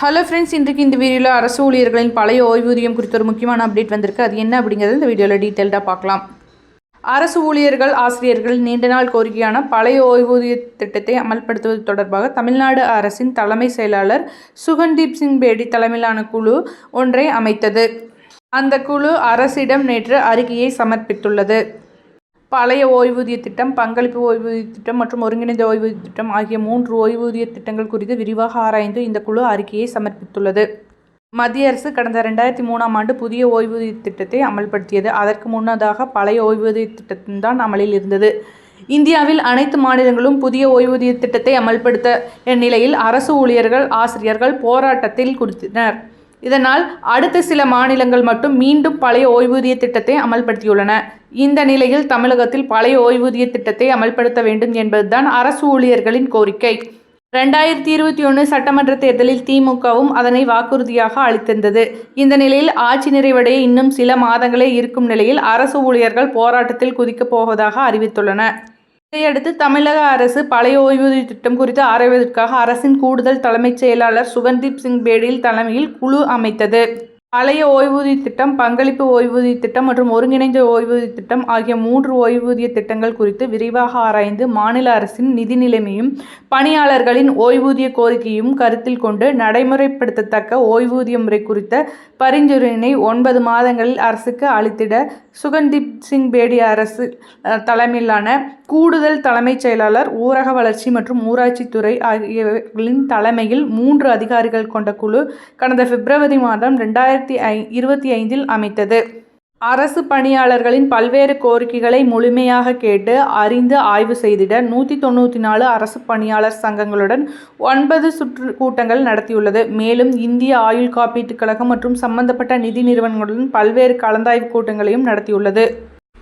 Hello friends இன்றைக்கு இந்த வீடியோவில் அரசு ஊழியர்களின் பழைய ஓய்வூதியம் குறித்த ஒரு முக்கியமான அப்டேட் வந்திருக்கு. அது என்ன அப்படிங்கிறது இந்த வீடியோவில் டீட்டெயில்டாக பார்க்கலாம். அரசு ஊழியர்கள் ஆசிரியர்கள் நீண்ட நாள் கோரிக்கையான பழைய ஓய்வூதிய திட்டத்தை அமல்படுத்துவது தொடர்பாக தமிழ்நாடு அரசின் தலைமை செயலாளர் சுகன்தீப் சிங் பேடி தலைமையிலான குழு ஒன்றை அமைத்தது. அந்த குழு அரசிடம் நேற்று அறிக்கையை சமர்ப்பித்துள்ளது. பழைய ஓய்வூதிய திட்டம் பங்களிப்பு ஓய்வூதிய திட்டம் மற்றும் ஒருங்கிணைந்த ஓய்வூதிய திட்டம் ஆகிய மூன்று ஓய்வூதிய திட்டங்கள் குறித்து விரிவாக ஆராய்ந்து இந்த குழு அறிக்கையை சமர்ப்பித்துள்ளது. மத்திய அரசு கடந்த ரெண்டாயிரத்தி மூணாம் ஆண்டு புதிய ஓய்வூதிய திட்டத்தை அமல்படுத்தியது. அதற்கு முன்னதாக பழைய ஓய்வூதிய திட்டம்தான் அமலில் இருந்தது. இந்தியாவில் அனைத்து மாநிலங்களும் புதிய ஓய்வூதிய திட்டத்தை அமல்படுத்த நிலையில் அரசு ஊழியர்கள் ஆசிரியர்கள் போராட்டத்தில் குறித்தனர் இதனால் அடுத்த சில மாநிலங்கள் மட்டும் மீண்டும் பழைய ஓய்வூதிய திட்டத்தை அமல்படுத்தியுள்ளன. இந்த நிலையில் தமிழகத்தில் பழைய ஓய்வூதிய திட்டத்தை அமல்படுத்த வேண்டும் என்பதுதான் அரசு ஊழியர்களின் கோரிக்கை. ரெண்டாயிரத்தி இருபத்தி ஒன்று சட்டமன்ற தேர்தலில் திமுகவும் அதனை வாக்குறுதியாக அளித்திருந்தது. இந்த நிலையில் ஆட்சி நிறைவடைய இன்னும் சில மாதங்களே இருக்கும் நிலையில் அரசு ஊழியர்கள் போராட்டத்தில் குதிக்கப் போவதாக அறிவித்துள்ளன. இதையடுத்து தமிழக அரசு பழைய ஓய்வூதிய திட்டம் குறித்து ஆராய்வதற்காக அரசின் கூடுதல் தலைமைச் செயலாளர் சுகன்தீப் சிங் பேடில் தலைமையில் குழு அமைத்தது. பழைய ஓய்வூதிய திட்டம் பங்களிப்பு ஓய்வூதிய திட்டம் மற்றும் ஒருங்கிணைந்த ஓய்வூதிய திட்டம் ஆகிய மூன்று ஓய்வூதிய திட்டங்கள் குறித்து விரிவாக ஆராய்ந்து மாநில அரசின் நிதி நிலைமையும் பணியாளர்களின் ஓய்வூதிய கோரிக்கையும் கருத்தில் கொண்டு நடைமுறைப்படுத்தத்தக்க ஓய்வூதிய முறை குறித்த பரிந்துரையினை ஒன்பது மாதங்களில் அரசுக்கு அளித்திட சுகந்தீப் சிங் பேடி அரசு தலைமையிலான கூடுதல் தலைமைச் செயலாளர் ஊரக வளர்ச்சி மற்றும் ஊராட்சித்துறை ஆகியவர்களின் தலைமையில் மூன்று அதிகாரிகள் கொண்ட குழு கடந்த பிப்ரவரி மாதம் ரெண்டாயிரத்தி ஐ இருபத்தி ஐந்தில் அமைத்தது. அரசு பணியாளர்களின் பல்வேறு கோரிக்கைகளை முழுமையாக கேட்டு அறிந்து ஆய்வு செய்திட நூற்றி தொண்ணூற்றி நாலு அரசு பணியாளர் சங்கங்களுடன் ஒன்பது சுற்று கூட்டங்கள் நடத்தியுள்ளது. மேலும் இந்திய ஆயுள் காப்பீட்டுக் கழகம் மற்றும் சம்பந்தப்பட்ட நிதி நிறுவனங்களுடன் பல்வேறு கலந்தாய்வு கூட்டங்களையும் நடத்தியுள்ளது.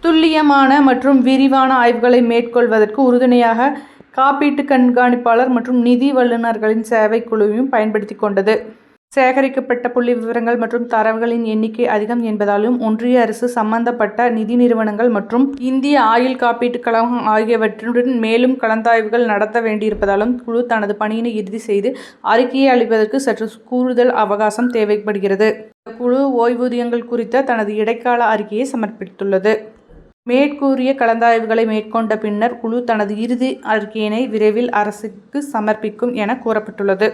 துல்லியமான மற்றும் விரிவான ஆய்வுகளை மேற்கொள்வதற்கு உறுதுணையாக காப்பீட்டு கண்காணிப்பாளர் மற்றும் நிதி வல்லுநர்களின் சேவை குழுவையும் பயன்படுத்தி கொண்டது. சேகரிக்கப்பட்ட புள்ளி விவரங்கள் மற்றும் தரவுகளின் எண்ணிக்கை அதிகம் என்பதாலும் ஒன்றிய அரசு சம்பந்தப்பட்ட நிதி நிறுவனங்கள் மற்றும் இந்திய ஆயுள் காப்பீட்டுக் கழகம் ஆகியவற்றுடன் மேலும் கலந்தாய்வுகள் நடத்த வேண்டியிருப்பதாலும் குழு தனது பணியினை இறுதி செய்து அறிக்கையை அளிப்பதற்கு சற்று கூடுதல் அவகாசம் தேவைப்படுகிறது. குழு ஓய்வூதியங்கள் குறித்த தனது இடைக்கால அறிக்கையை சமர்ப்பித்துள்ளது. மேற்கூறிய கலந்தாய்வுகளை மேற்கொண்ட பின்னர் குழு தனது இறுதி அறிக்கையினை விரைவில் அரசுக்கு சமர்ப்பிக்கும் என கூறப்பட்டுள்ளது.